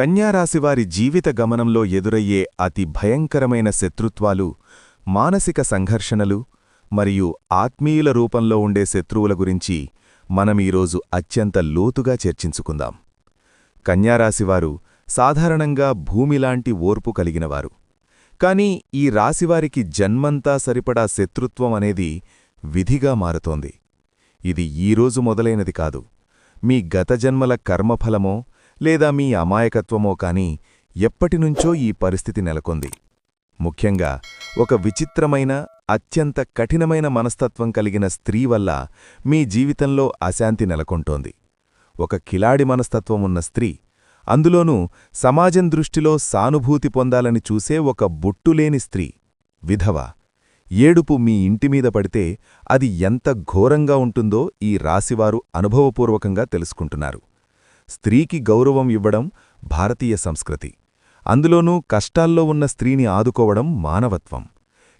కన్యారాశివారి జీవిత గమనంలో ఎదురయ్యే అతి భయంకరమైన శత్రుత్వాలు మానసిక సంఘర్షణలు మరియు ఆత్మీయుల రూపంలో ఉండే శత్రువుల గురించి మనమీరోజు అత్యంత లోతుగా చర్చించుకుందాం. కన్యారాశివారు సాధారణంగా భూమిలాంటి ఓర్పు కలిగినవారు. కాని ఈ రాశివారికి జన్మంతా సరిపడా శత్రుత్వం అనేది విధిగా మారుతోంది. ఇది ఈరోజు మొదలైనది కాదు. మీ గత జన్మల కర్మఫలమో లేదా మీ అమాయకత్వమో కాని ఎప్పటినుంచో ఈ పరిస్థితి నెలకొంది. ముఖ్యంగా ఒక విచిత్రమైన అత్యంత కఠినమైన మనస్తత్వం కలిగిన స్త్రీ వల్ల మీ జీవితంలో అశాంతి నెలకొంటోంది. ఒక కిలాడి మనస్తత్వం ఉన్న స్త్రీ అందులోనూ సమాజం దృష్టిలో సానుభూతి పొందాలని చూసే ఒక బొట్టులేని స్త్రీ విధవ. ఏడుపు మీ ఇంటిమీద పడితే అది ఎంత ఘోరంగా ఉంటుందో ఈ రాశివారు అనుభవపూర్వకంగా తెలుసుకుంటున్నారు. స్త్రీకి గౌరవం ఇవ్వడం భారతీయ సంస్కృతి. అందులోనూ కష్టాల్లో ఉన్న స్త్రీని ఆదుకోవడం మానవత్వం.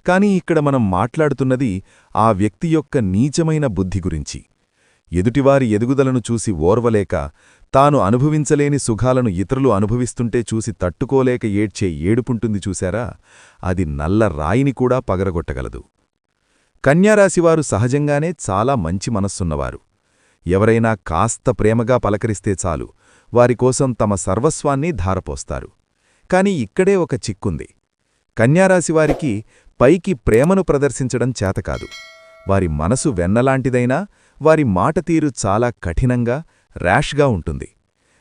కాని ఇక్కడ మనం మాట్లాడుతున్నది ఆ వ్యక్తి యొక్క నీచమైన బుద్ధి గురించి. ఎదుటివారి ఎదుగుదలను చూసి ఓర్వలేక తాను అనుభవించలేని సుఖాలను ఇతరులు అనుభవిస్తుంటే చూసి తట్టుకోలేక ఏడ్చే ఏడుపుంటుంది చూశారా? అది నల్ల రాయిని కూడా పగరగొట్టగలదు. కన్యారాశివారు సహజంగానే చాలా మంచి మనస్సున్నవారు. ఎవరైనా కాస్త ప్రేమగా పలకరిస్తే చాలు. వారికోసం తమ సర్వస్వాన్ని ధారపోస్తారు. కాని ఇక్కడే ఒక చిక్కుంది. కన్యారాశివారికి పైకి ప్రేమను ప్రదర్శించడం చేతకాదు వారి మనసు వెన్నలాంటిదైనా వారి మాటతీరు చాలా కఠినంగా ర్యాష్గా ఉంటుంది.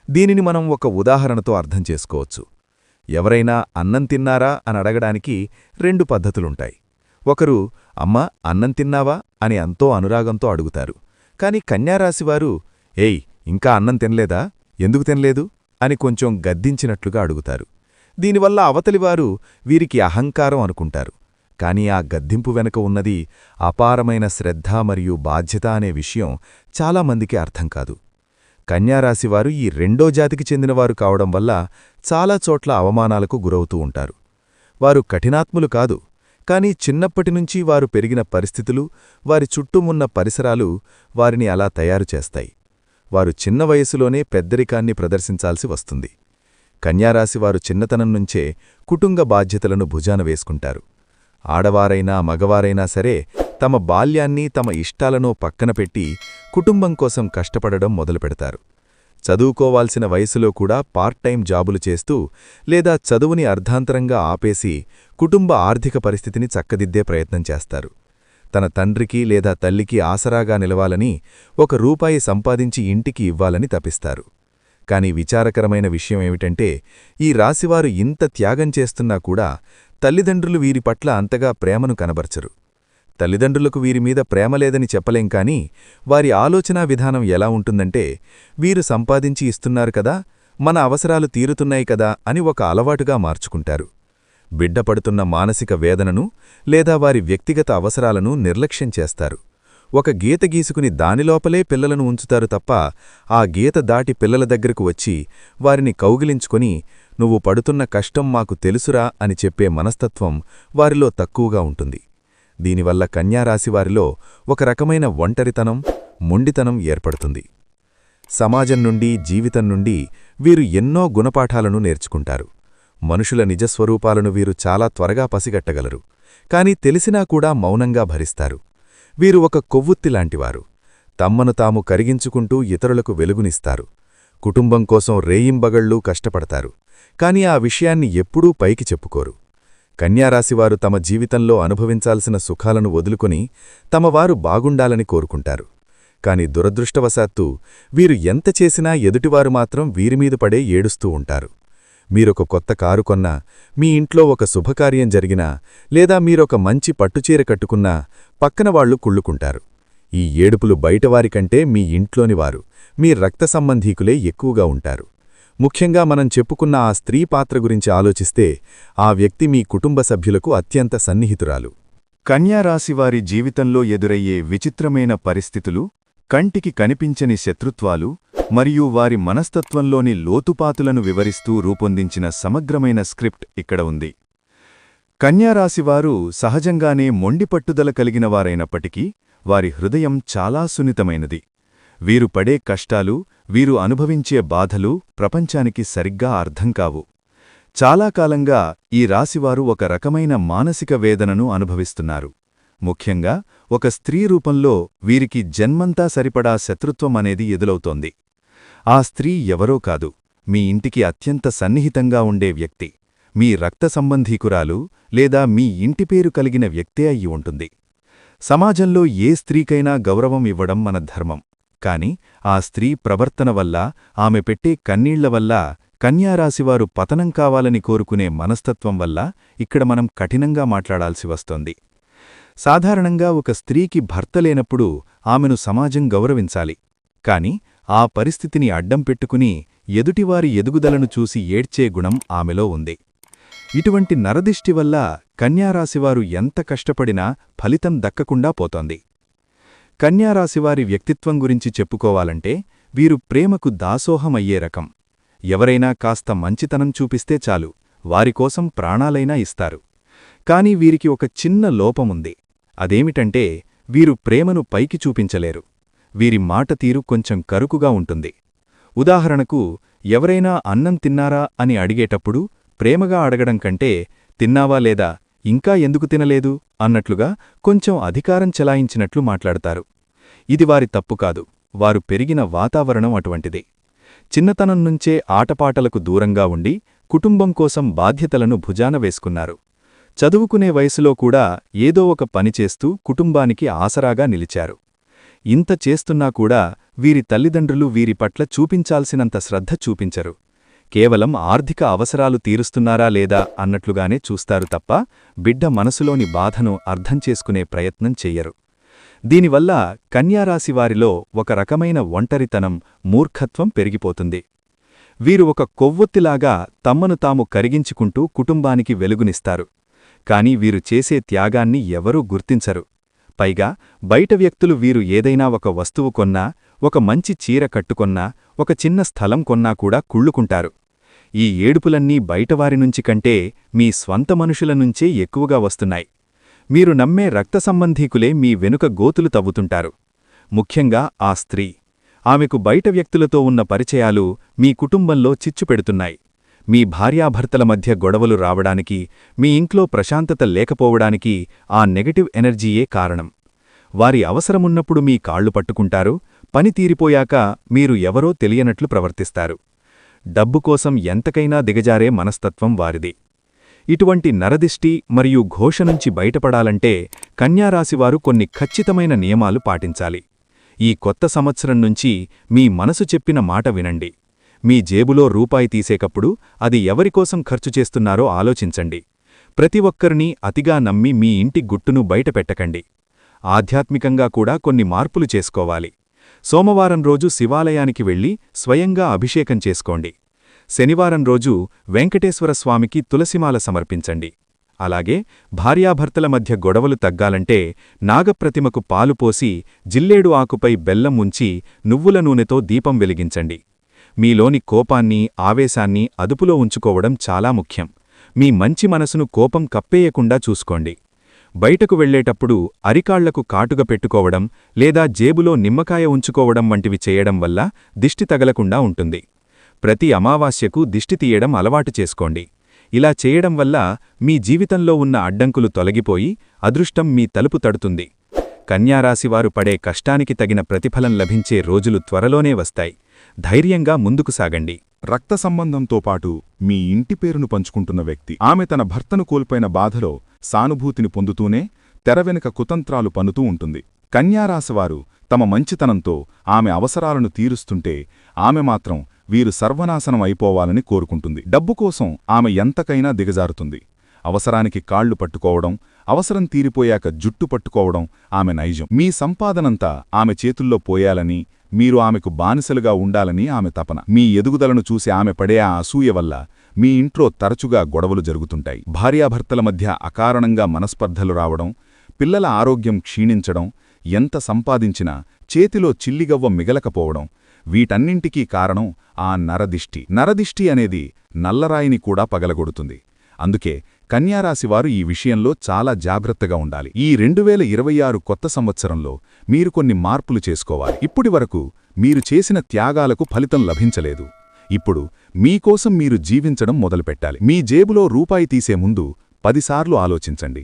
దీనిని మనం ఒక ఉదాహరణతో అర్థం చేసుకోవచ్చు. ఎవరైనా అన్నం తిన్నారా అని అడగడానికి రెండు పద్ధతులుంటాయి. ఒకరు అమ్మా అన్నం తిన్నావా? అని ఎంతో అనురాగంతో అడుగుతారు. కాని కన్యారాశివారు ఏయ్ ఇంకా అన్నం తినలేదా? ఎందుకు తినలేదు? అని కొంచెం గద్దించినట్లుగా అడుగుతారు. దీనివల్ల అవతలివారు వీరికి అహంకారం అనుకుంటారు. కాని ఆ గద్దింపు వెనుక ఉన్నది అపారమైన శ్రద్ధ మరియు బాధ్యత అనే విషయం చాలామందికి అర్థం కాదు. కన్యారాశివారు ఈ రెండో జాతికి చెందినవారు కావడం వల్ల చాలా చోట్ల అవమానాలకు గురవుతూ ఉంటారు. వారు కఠినాత్ములు కాదు. కాని చిన్నప్పటినుంచి వారు పెరిగిన పరిస్థితులు వారి చుట్టూమున్న పరిసరాలు వారిని అలా తయారు చేస్తాయి. వారు చిన్న వయసులోనే పెద్దరికాన్ని ప్రదర్శించాల్సి వస్తుంది. కన్యారాశివారు చిన్నతనం నుంచే కుటుంబ బాధ్యతలను భుజాన వేసుకుంటారు. ఆడవారైనా మగవారైనా సరే తమ బాల్యాన్ని తమ ఇష్టాలను పక్కనపెట్టి కుటుంబం కోసం కష్టపడడం మొదలుపెడతారు. చదువుకోవాల్సిన వయసులో కూడా పార్ట్ టైం జాబులు చేస్తూ లేదా చదువుని అర్ధాంతరంగా ఆపేసి కుటుంబ ఆర్థిక పరిస్థితిని చక్కదిద్దే ప్రయత్నం చేస్తారు. తన తండ్రికి లేదా తల్లికి ఆసరాగా నిలవాలని ఒక రూపాయి సంపాదించి ఇంటికి ఇవ్వాలని తపిస్తారు. కానీ విచారకరమైన విషయమేమిటంటే ఈ రాశివారు ఇంత త్యాగం చేస్తున్నా కూడా తల్లిదండ్రులు వీరి పట్ల అంతగా ప్రేమను కనబర్చరు. తల్లిదండ్రులకు వీరిమీద ప్రేమ లేదని చెప్పలేం కాని వారి ఆలోచనా విధానం ఎలా ఉంటుందంటే వీరు సంపాదించి ఇస్తున్నారు కదా మన అవసరాలు తీరుతున్నాయి కదా అని ఒక అలవాటుగా మార్చుకుంటారు. బిడ్డపడుతున్న మానసిక వేదనను లేదా వారి వ్యక్తిగత అవసరాలను నిర్లక్ష్యం చేస్తారు. ఒక గీత గీసుకుని దానిలోపలే పిల్లలను ఉంచుతారు తప్ప ఆ గీత దాటి పిల్లల దగ్గరకు వచ్చి వారిని కౌగిలించుకొని నువ్వు పడుతున్న కష్టం మాకు తెలుసురా అని చెప్పే మనస్తత్వం వారిలో తక్కువగా ఉంటుంది. దీనివల్ల కన్యారాశివారిలో ఒక రకమైన ఒంటరితనం మొండితనం ఏర్పడుతుంది. సమాజం నుండి జీవితం నుండి వీరు ఎన్నో గుణపాఠాలను నేర్చుకుంటారు. మనుషుల నిజస్వరూపాలను వీరు చాలా త్వరగా పసిగట్టగలరు. కాని తెలిసినా కూడా మౌనంగా భరిస్తారు. వీరు ఒక కొవ్వొత్తిలాంటివారు తమ్మను తాము కరిగించుకుంటూ ఇతరులకు వెలుగునిస్తారు. కుటుంబం కోసం రేయింబగళ్ళూ కష్టపడతారు. కాని ఆ విషయాన్ని ఎప్పుడూ పైకి చెప్పుకోరు. కన్యారాశివారు తమ జీవితంలో అనుభవించాల్సిన సుఖాలను వదులుకొని తమవారు బాగుండాలని కోరుకుంటారు. కాని దురదృష్టవశాత్తు వీరు ఎంత చేసినా ఎదుటివారు మాత్రం వీరిమీద పడే ఏడుస్తూ ఉంటారు. మీరొక కొత్త కారు కొన్నా మీ ఇంట్లో ఒక శుభకార్యం జరిగినా లేదా మీరొక మంచి పట్టుచీర కట్టుకున్నా పక్కన వాళ్ళు కుళ్ళుకుంటారు. ఈ ఏడుపులు బయటవారికంటే మీ ఇంట్లోనివారు మీ రక్త సంబంధీకులే ఎక్కువగా ఉంటారు. ముఖ్యంగా మనం చెప్పుకున్న ఆ స్త్రీ పాత్ర గురించి ఆలోచిస్తే ఆ వ్యక్తి మీ కుటుంబ సభ్యులకు అత్యంత సన్నిహితురాలు. కన్యారాశివారి జీవితంలో ఎదురయ్యే విచిత్రమైన పరిస్థితులు కంటికి కనిపించని శత్రుత్వాలు మరియు వారి మనస్తత్వంలోని లోతుపాతులను వివరిస్తూ రూపొందించిన సమగ్రమైన స్క్రిప్ట్ ఇక్కడ ఉంది. కన్యారాశివారు సహజంగానే మొండిపట్టుదల కలిగినవారైనప్పటికీ వారి హృదయం చాలా సున్నితమైనది. వీరు పడే కష్టాలు వీరు అనుభవించే బాధలు ప్రపంచానికి సరిగ్గా అర్థం కావు. చాలా కాలంగా ఈ రాశివారు ఒక రకమైన మానసిక వేదనను అనుభవిస్తున్నారు. ముఖ్యంగా ఒక స్త్రీ రూపంలో వీరికి జన్మంతా సరిపడా శత్రుత్వం అనేది ఎదులవుతోంది. ఆ స్త్రీ ఎవరో కాదు. మీ ఇంటికి అత్యంత సన్నిహితంగా ఉండే వ్యక్తి. మీ రక్త సంబంధీకురాలు లేదా మీ ఇంటి పేరు కలిగిన వ్యక్తే అయి ఉంటుంది. సమాజంలో ఏ స్త్రీకైనా గౌరవం ఇవ్వడం మన ధర్మం. కాని ఆ స్త్రీ ప్రవర్తన వల్ల ఆమె పెట్టే కన్నీళ్ళ వల్ల కన్యారాశివారు పతనం కావాలని కోరుకునే మనస్తత్వం వల్ల ఇక్కడ మనం కఠినంగా మాట్లాడాల్సి వస్తోంది. సాధారణంగా ఒక స్త్రీకి భర్త లేనప్పుడు ఆమెను సమాజం గౌరవించాలి. కాని ఆ పరిస్థితిని అడ్డం పెట్టుకుని ఎదుటివారి ఎదుగుదలను చూసి ఏడ్చే గుణం ఆమెలో ఉంది. ఇటువంటి నరదిష్టి వల్ల కన్యారాశివారు ఎంత కష్టపడినా ఫలితం దక్కకుండా పోతోంది. కన్యారాశివారి వ్యక్తిత్వం గురించి చెప్పుకోవాలంటే వీరు ప్రేమకు దాసోహమయ్యే రకం. ఎవరైనా కాస్త మంచితనం చూపిస్తే చాలు వారికోసం ప్రాణాలైనా ఇస్తారు. కాని వీరికి ఒక చిన్న లోపముంది. అదేమిటంటే వీరు ప్రేమను పైకి చూపించలేరు. వీరి మాట తీరు కొంచెం కరుకుగా ఉంటుంది. ఉదాహరణకు ఎవరైనా అన్నం తిన్నారా అని అడిగేటప్పుడు ప్రేమగా అడగడం కంటే తిన్నావా లేదా ఇంకా ఎందుకు తినలేదు? అన్నట్లుగా కొంచెం అధికారం చెలాయించినట్లు మాట్లాడతారు. ఇది వారి తప్పు కాదు. వారు పెరిగిన వాతావరణం అటువంటిది. చిన్నతనం నుంచే ఆటపాటలకు దూరంగా ఉండి కుటుంబం కోసం బాధ్యతలను భుజాన వేసుకున్నారు. చదువుకునే వయసులో కూడా ఏదో ఒక పనిచేస్తూ కుటుంబానికి ఆసరాగా నిలిచారు. ఇంత చేస్తున్నా కూడా వీరి తల్లిదండ్రులు వీరి పట్ల చూపించాల్సినంత శ్రద్ధ చూపించరు. కేవలం ఆర్థిక అవసరాలు తీరుస్తున్నారా లేదా అన్నట్లుగానే చూస్తారు తప్ప బిడ్డ మనసులోని బాధను అర్థం చేసుకునే ప్రయత్నం చెయ్యరు. దీనివల్ల కన్యారాశివారిలో ఒక రకమైన ఒంటరితనం మూర్ఖత్వం పెరిగిపోతుంది. వీరు ఒక కొవ్వొత్తిలాగా తమ్మను తాము కరిగించుకుంటూ కుటుంబానికి వెలుగునిస్తారు. కాని వీరు చేసే త్యాగాన్ని ఎవరూ గుర్తించరు. పైగా బయట వ్యక్తులు వీరు ఏదైనా ఒక వస్తువు కొన్నా ఒక మంచి చీర కట్టుకొన్నా ఒక చిన్న స్థలం కొన్నా కూడా కుళ్ళుకుంటారు. ఈ ఏడుపులన్నీ బయటవారి నుంచి కంటే మీ స్వంత మనుషుల నుంచే ఎక్కువగా వస్తున్నాయి. మీరు నమ్మే రక్త సంబంధీకులే మీ వెనుక గోతులు తవ్వుతుంటారు. ముఖ్యంగా ఆ స్త్రీ. ఆమెకు బయట వ్యక్తులతో ఉన్న పరిచయాలు మీ కుటుంబంలో చిచ్చు పెడుతున్నాయి. మీ భార్యాభర్తల మధ్య గొడవలు రావడానికి మీ ఇంట్లో ప్రశాంతత లేకపోవడానికి ఆ నెగటివ్ ఎనర్జీయే కారణం. వారి అవసరమున్నప్పుడు మీ కాళ్ళు పట్టుకుంటారు పని తీరిపోయాక మీరు ఎవరో తెలియనట్లు ప్రవర్తిస్తారు. డబ్బు కోసం ఎంతకైనా దిగజారే మనస్తత్వం వారిది. ఇటువంటి నరదిష్టి మరియు ఘోష నుంచి బయటపడాలంటే కన్యారాశివారు కొన్ని ఖచ్చితమైన నియమాలు పాటించాలి. ఈ కొత్త సంవత్సరం నుంచి మీ మనసు చెప్పిన మాట వినండి. మీ జేబులో రూపాయి తీసేకప్పుడు అది ఎవరికోసం ఖర్చు చేస్తున్నారో ఆలోచించండి. ప్రతి ఒక్కరినీ అతిగా నమ్మి మీ ఇంటి గుట్టును బయటపెట్టకండి. ఆధ్యాత్మికంగా కూడా కొన్ని మార్పులు చేసుకోవాలి. సోమవారం రోజు శివాలయానికి వెళ్ళి స్వయంగా అభిషేకం చేసుకోండి. శనివారం రోజు వెంకటేశ్వర స్వామికి తులసిమాల సమర్పించండి. అలాగే భార్యాభర్తల మధ్య గొడవలు తగ్గాలంటే నాగప్రతిమకు పాలు పోసి జిల్లేడు ఆకుపై బెల్లం ఉంచి నువ్వుల నూనెతో దీపం వెలిగించండి. మీలోని కోపాన్ని ఆవేశాన్ని అదుపులో ఉంచుకోవడం చాలా ముఖ్యం. మీ మంచి మనసును కోపం కప్పేయకుండా చూసుకోండి. బయటకు వెళ్ళేటప్పుడు అరికాళ్ళకు కాటుగ పెట్టుకోవడం లేదా జేబులో నిమ్మకాయ ఉంచుకోవడం వంటివి చేయడం వల్ల దిష్టి తగలకుండా ఉంటుంది. ప్రతి అమావాస్యకు దిష్టి తీయడం అలవాటు చేసుకోండి. ఇలా చేయడం వల్ల మీ జీవితంలో ఉన్న అడ్డంకులు తొలగిపోయి అదృష్టం మీ తలుపు తడుతుంది. కన్యారాశివారు పడే కష్టానికి తగిన ప్రతిఫలం లభించే రోజులు త్వరలోనే వస్తాయి. ధైర్యంగా ముందుకు సాగండి. రక్త సంబంధంతో పాటు మీ ఇంటి పేరును పంచుకుంటున్న వ్యక్తి. ఆమె తన భర్తను కోల్పోయిన బాధలో సానుభూతిని పొందుతూనే తెరవెనుక కుతంత్రాలు పన్నుతూ ఉంటుంది. కన్యారాశివారు తమ మంచితనంతో ఆమె అవసరాలను తీరుస్తుంటే ఆమె మాత్రం వీరు సర్వనాశనం అయిపోవాలని కోరుకుంటుంది. డబ్బు కోసం ఆమె ఎంతకైనా దిగజారుతుంది. అవసరానికి కాళ్ళు పట్టుకోవడం అవసరం తీరిపోయాక జుట్టు పట్టుకోవడం ఆమె నైజం. మీ సంపాదనంతా ఆమె చేతుల్లో పోయాలని మీరు ఆమెకు బానిసలుగా ఉండాలని ఆమె తపన. మీ ఎదుగుదలను చూసి ఆమె పడే ఆ అసూయ వల్ల మీ ఇంట్లో తరచుగా గొడవలు జరుగుతుంటాయి. భార్యాభర్తల మధ్య అకారణంగా మనస్పర్ధలు రావడం పిల్లల ఆరోగ్యం క్షీణించడం ఎంత సంపాదించినా చేతిలో చిల్లిగవ్వ మిగలకపోవడం వీటన్నింటికీ కారణం ఆ నరదిష్టి. నరదిష్టి అనేది నల్లరాయిని కూడా పగలగొడుతుంది. అందుకే కన్యారాశివారు ఈ విషయంలో చాలా జాగ్రత్తగా ఉండాలి. ఈ రెండు వేల ఇరవై ఆరు కొత్త సంవత్సరంలో మీరు కొన్ని మార్పులు చేసుకోవాలి. ఇప్పటి వరకు మీరు చేసిన త్యాగాలకు ఫలితం లభించలేదు. ఇప్పుడు మీకోసం మీరు జీవించడం మొదలుపెట్టాలి. మీ జేబులో రూపాయి తీసే ముందు పదిసార్లు ఆలోచించండి.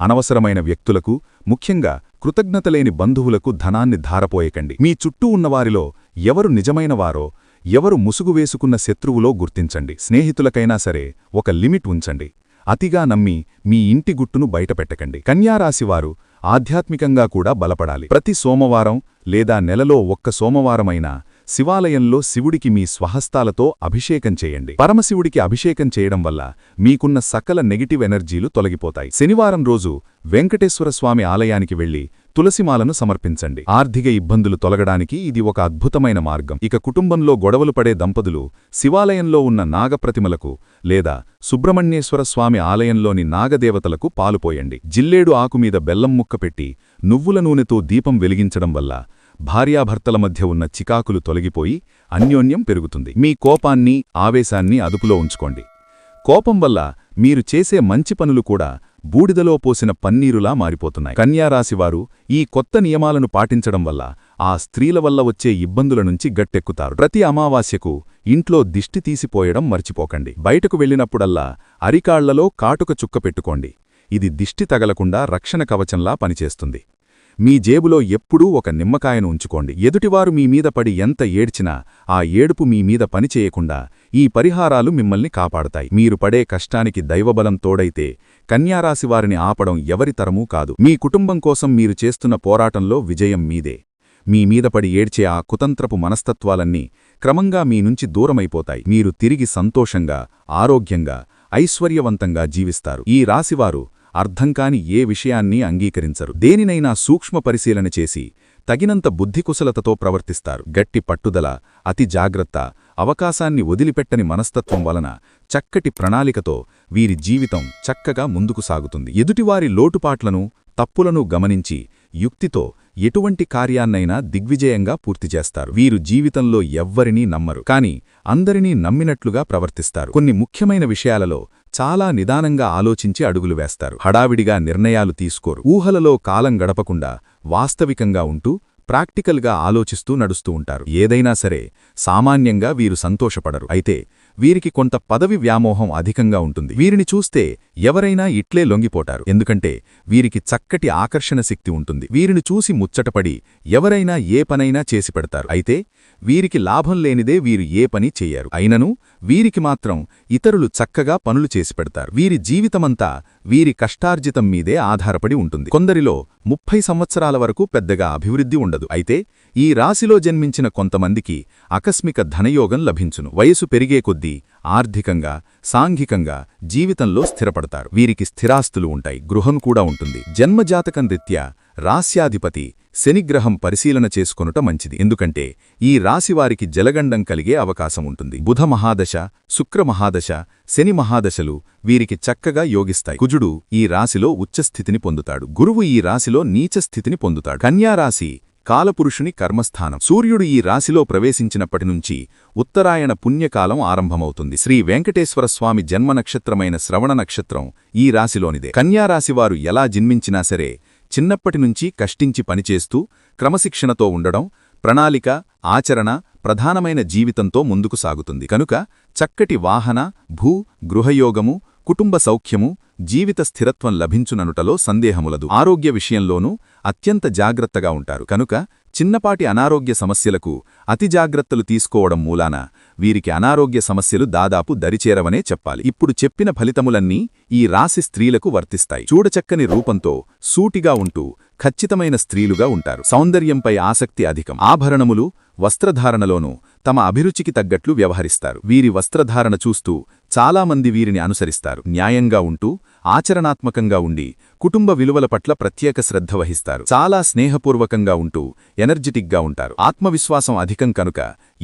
అనవసరమైన వ్యక్తులకు ముఖ్యంగా కృతజ్ఞతలేని బంధువులకు ధనాన్ని ధారపోయకండి. మీ చుట్టూ ఉన్నవారిలో ఎవరు నిజమైనవారో ఎవరు ముసుగు వేసుకున్న శత్రువులో గుర్తించండి. స్నేహితులకైనా సరే ఒక లిమిట్ ఉంచండి. అతిగా నమ్మి మీ ఇంటి గుట్టును బయటపెట్టకండి. కన్యారాశివారు ఆధ్యాత్మికంగా కూడా బలపడాలి. ప్రతి సోమవారం లేదా నెలలో ఒక్క సోమవారమైనా శివాలయంలో శివుడికి మీ స్వహస్తాలతో అభిషేకం చేయండి. పరమశివుడికి అభిషేకం చేయడం వల్ల మీకున్న సకల నెగిటివ్ ఎనర్జీలు తొలగిపోతాయి. శనివారం రోజు వెంకటేశ్వర స్వామి ఆలయానికి వెళ్ళి తులసిమాలను సమర్పించండి. ఆర్థిక ఇబ్బందులు తొలగడానికి ఇది ఒక అద్భుతమైన మార్గం. ఇక కుటుంబంలో గొడవలు పడే దంపతులు శివాలయంలో ఉన్న నాగప్రతిమలకు లేదా సుబ్రహ్మణ్యేశ్వర స్వామి ఆలయంలోని నాగదేవతలకు పాలుపోయండి జిల్లేడు ఆకుమీద బెల్లం ముక్క పెట్టి నువ్వుల నూనెతో దీపం వెలిగించడం వల్ల భార్యాభర్తల మధ్య ఉన్న చికాకులు తొలగిపోయి అన్యోన్యం పెరుగుతుంది. మీ కోపాన్ని ఆవేశాన్ని అదుపులో ఉంచుకోండి. కోపం వల్ల మీరు చేసే మంచి పనులు కూడా బూడిదలో పోసిన పన్నీరులా మారిపోతున్నాయి. కన్యారాశివారు ఈ కొత్త నియమాలను పాటించడం వల్ల ఆ స్త్రీల వల్ల వచ్చే ఇబ్బందుల నుంచి గట్టెక్కుతారు. ప్రతి అమావాస్యకు ఇంట్లో దిష్టి తీసిపోయడం మర్చిపోకండి. బయటకు వెళ్ళినప్పుడల్లా అరికాళ్ళలో కాటుక చుక్క పెట్టుకోండి. ఇది దిష్టి తగలకుండా రక్షణ కవచంలా పనిచేస్తుంది. మీ జేబులో ఎప్పుడూ ఒక నిమ్మకాయను ఉంచుకోండి. ఎదుటివారు మీ మీద పడి ఎంత ఏడ్చినా ఆ ఏడుపు మీ మీద పనిచేయకుండా ఈ పరిహారాలు మిమ్మల్ని కాపాడతాయి. మీరు పడే కష్టానికి దైవబలం తోడైతే కన్యారాశివారిని ఆపడం ఎవరితరమూ కాదు. మీ కుటుంబం కోసం మీరు చేస్తున్న పోరాటంలో విజయం మీదే. మీ మీద పడి ఏడ్చే ఆ కుతంత్రపు మనస్తత్వాలన్నీ క్రమంగా మీ నుంచి దూరమైపోతాయి. మీరు తిరిగి సంతోషంగా ఆరోగ్యంగా ఐశ్వర్యవంతంగా జీవిస్తారు. ఈ రాశివారు అర్థంకాని ఏ విషయాన్ని అంగీకరించరు. దేనినైనా సూక్ష్మ పరిశీలన చేసి తగినంత బుద్ధికుశలతతో ప్రవర్తిస్తారు. గట్టి పట్టుదల అతి జాగ్రత్త అవకాశాన్ని వదిలిపెట్టని మనస్తత్వం వలన చక్కటి ప్రణాళికతో వీరి జీవితం చక్కగా ముందుకు సాగుతుంది. ఎదుటివారి లోటుపాట్లను తప్పులను గమనించి యుక్తితో ఎటువంటి కార్యాన్నైనా దిగ్విజయంగా పూర్తి చేస్తారు. వీరు జీవితంలో ఎవ్వరినీ నమ్మరు కాని అందరినీ నమ్మినట్లుగా ప్రవర్తిస్తారు. కొన్ని ముఖ్యమైన విషయాలలో చాలా నిదానంగా ఆలోచించి అడుగులు వేస్తారు. హడావిడిగా నిర్ణయాలు తీసుకోరు. ఊహలలో కాలం గడపకుండా వాస్తవికంగా ఉంటూ ప్రాక్టికల్గా ఆలోచిస్తూ నడుస్తూ ఉంటారు. ఏదైనా సరే సామాన్యంగా వీరు సంతోషపడరు. అయితే వీరికి కొంత పదవి వ్యామోహం అధికంగా ఉంటుంది. వీరిని చూస్తే ఎవరైనా ఇట్లే లొంగిపోటారు ఎందుకంటే వీరికి చక్కటి ఆకర్షణ శక్తి ఉంటుంది. వీరిని చూసి ముచ్చటపడి ఎవరైనా ఏ పనైనా చేసి పెడతారు. అయితే వీరికి లాభం లేనిదే వీరు ఏ పని చేయరు అయినను వీరికి మాత్రం ఇతరులు చక్కగా పనులు చేసి పెడతారు. వీరి జీవితమంతా వీరి కష్టార్జితం మీదే ఆధారపడి ఉంటుంది. కొందరిలో ముప్పై సంవత్సరాల వరకు పెద్దగా అభివృద్ధి ఉండదు. అయితే ఈ రాశిలో జన్మించిన కొంతమందికి ఆకస్మిక ధనయోగం లభించును. వయసు పెరిగే కొద్దీ ఆర్థికంగా సాంఘికంగా జీవితంలో స్థిరపడతారు. వీరికి స్థిరాస్తులు ఉంటాయి గృహం కూడా ఉంటుంది. జన్మజాతకం రీత్యా రాస్యాధిపతి శనిగ్రహం పరిశీలన చేసుకొనుట మంచిది. ఎందుకంటే ఈ రాశివారికి జలగండం కలిగే అవకాశం ఉంటుంది. బుధ మహాదశ శుక్ర మహాదశ శని మహాదశలు వీరికి చక్కగా యోగిస్తాయి. కుజుడు ఈ రాశిలో ఉచ్చస్థితిని పొందుతాడు. గురువు ఈ రాశిలో నీచస్థితిని పొందుతాడు. కన్యారాశి కాలపురుషుని కర్మస్థానం. సూర్యుడు ఈ రాశిలో ప్రవేశించినప్పటినుంచి ఉత్తరాయణ పుణ్యకాలం ఆరంభమవుతుంది. శ్రీ వెంకటేశ్వర స్వామి జన్మ నక్షత్రమైన శ్రవణ నక్షత్రం ఈ రాశిలోనిదే. కన్యారాశివారు ఎలా జన్మించినా సరే చిన్నప్పటినుంచి కష్టించి పనిచేస్తూ క్రమశిక్షణతో ఉండడం ప్రణాళిక ఆచరణ ప్రధానమైన జీవితంతో ముందుకు సాగుతుంది. కనుక చక్కటి వాహన భూ గృహయోగము కుటుంబ సౌఖ్యము జీవిత స్థిరత్వం లభించుననుటలో సందేహములదు. ఆరోగ్య విషయంలోనూ అత్యంత జాగ్రత్తగా ఉంటారు. కనుక చిన్నపాటి అనారోగ్య సమస్యలకు అతి జాగ్రత్తలు తీసుకోవడం మూలాన వీరికి అనారోగ్య సమస్యలు దాదాపు దరిచేరవనే చెప్పాలి. ఇప్పుడు చెప్పిన ఫలితములన్నీ ఈ రాశి స్త్రీలకు వర్తిస్తాయి. చూడచక్కని రూపంతో సూటిగా ఉంటూ ఖచ్చితమైన స్త్రీలుగా ఉంటారు. సౌందర్యంపై ఆసక్తి అధికం. ఆభరణములు వస్త్రధారణలోనూ తమ అభిరుచికి తగ్గట్లు వ్యవహరిస్తారు. వీరి వస్త్రధారణ చూస్తూ చాలామంది వీరిని అనుసరిస్తారు. న్యాయంగా ఉంటూ ఆచరణాత్మకంగా ఉండి కుటుంబ విలువల పట్ల ప్రత్యేక శ్రద్ధ వహిస్తారు. చాలా స్నేహపూర్వకంగా ఉంటూ ఎనర్జెటిక్గా ఉంటారు. ఆత్మవిశ్వాసం అధికం కనుక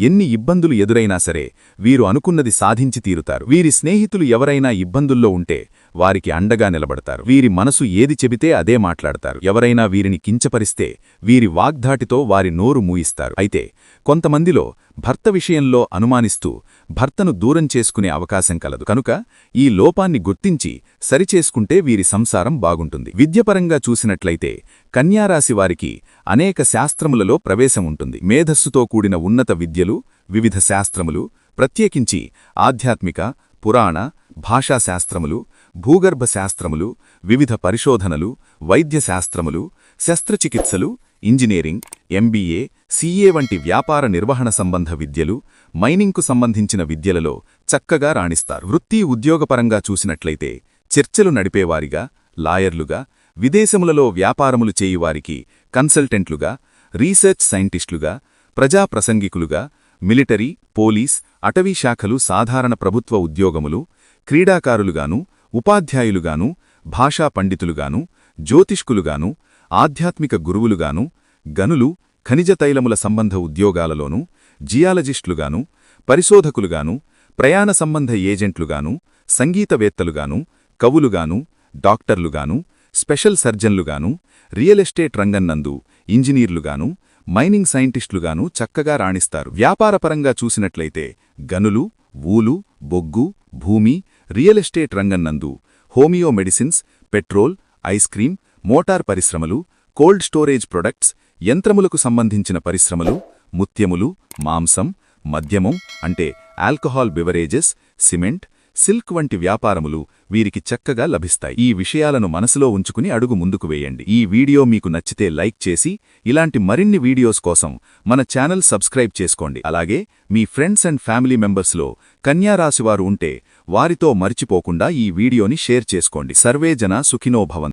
ఎన్ని ఇబ్బందులు ఎదురైనా సరే వీరు అనుకున్నది సాధించి తీరుతారు. వీరి స్నేహితులు ఎవరైనా ఇబ్బందుల్లో ఉంటే వారికి అండగా నిలబడతారు. వీరి మనసు ఏది చెబితే అదే మాట్లాడతారు. ఎవరైనా వీరిని కించపరిస్తే వీరి వాగ్ధాటితో వారి నోరు మూయిస్తారు. అయితే కొంతమందిలో భర్త విషయంలో అనుమానిస్తూ భర్తను దూరం చేసుకునే అవకాశం కలదు. కనుక ఈ లోపాన్ని గుర్తించి సరిచేసుకుంటే వీరి సంసారం బాగుంటుంది. విద్యపరంగా చూసినట్లయితే కన్యారాశి వారికి అనేక శాస్త్రములలో ప్రవేశం ఉంటుంది. మేధస్సుతో కూడిన ఉన్నత విద్యలు వివిధ శాస్త్రములు ప్రత్యేకించి ఆధ్యాత్మిక పురాణ భాషాశాస్త్రములు భూగర్భ శాస్త్రములు వివిధ పరిశోధనలు వైద్య శాస్త్రములు శస్త్రచికిత్సలు ఇంజనీరింగ్ ఎంబీఏ సీఏ వంటి వ్యాపార నిర్వహణ సంబంధ విద్యలు మైనింగ్కు సంబంధించిన విద్యలలో చక్కగా రాణిస్తారు. వృత్తి ఉద్యోగపరంగా చూసినట్లయితే చర్చలు నడిపేవారిగా లాయర్లుగా విదేశములలో వ్యాపారములు చేయువారికి కన్సల్టెంట్లుగా రీసెర్చ్ సైంటిస్టులుగా ప్రజా ప్రసంగికులుగా మిలిటరీ పోలీస్ అటవీ శాఖలు సాధారణ ప్రభుత్వ ఉద్యోగములు క్రీడాకారులుగాను ఉపాధ్యాయులుగాను భాషా పండితులుగాను జ్యోతిష్కులుగాను ఆధ్యాత్మిక గురువులుగాను గనులు ఖనిజ తైలముల సంబంధ ఉద్యోగాలలోనూ జియాలజిస్టులుగాను పరిశోధకులుగాను ప్రయాణ సంబంధ ఏజెంట్లుగాను సంగీతవేత్తలుగాను కవులుగాను డాక్టర్లుగాను స్పెషల్ సర్జన్లుగాను రియల్ ఎస్టేట్ రంగన్నందు ఇంజనీర్లుగాను మైనింగ్ సైంటిస్టులుగాను చక్కగా రాణిస్తారు. వ్యాపారపరంగా చూసినట్లయితే గనులు ఊలు బొగ్గు భూమి real estate రంగన్నందు homeo medicines petrol ice cream motor పరిశ్రమలు కోల్డ్ స్టోరేజ్ ప్రొడక్ట్స్ యంత్రములకు సంబంధించిన పరిశ్రమలు ముత్యములు మాంసం మద్యమం అంటే ఆల్కహాల్ బివరేజెస్ సిమెంట్ సిల్క్ వంటి వ్యాపారములు వీరికి చక్కగా లభిస్తాయి. ఈ విషయాలను మనసులో ఉంచుకుని అడుగు ముందుకు వేయండి. ఈ వీడియో మీకు నచ్చితే లైక్ చేసి ఇలాంటి మరిన్ని వీడియోస్ కోసం మన ఛానల్ సబ్స్క్రైబ్ చేసుకోండి. అలాగే మీ ఫ్రెండ్స్ అండ్ ఫ్యామిలీ మెంబర్స్లో కన్యారాశివారు ఉంటే వారితో మర్చిపోకుండా ఈ వీడియోని షేర్ చేసుకోండి. సర్వే జన సుఖినో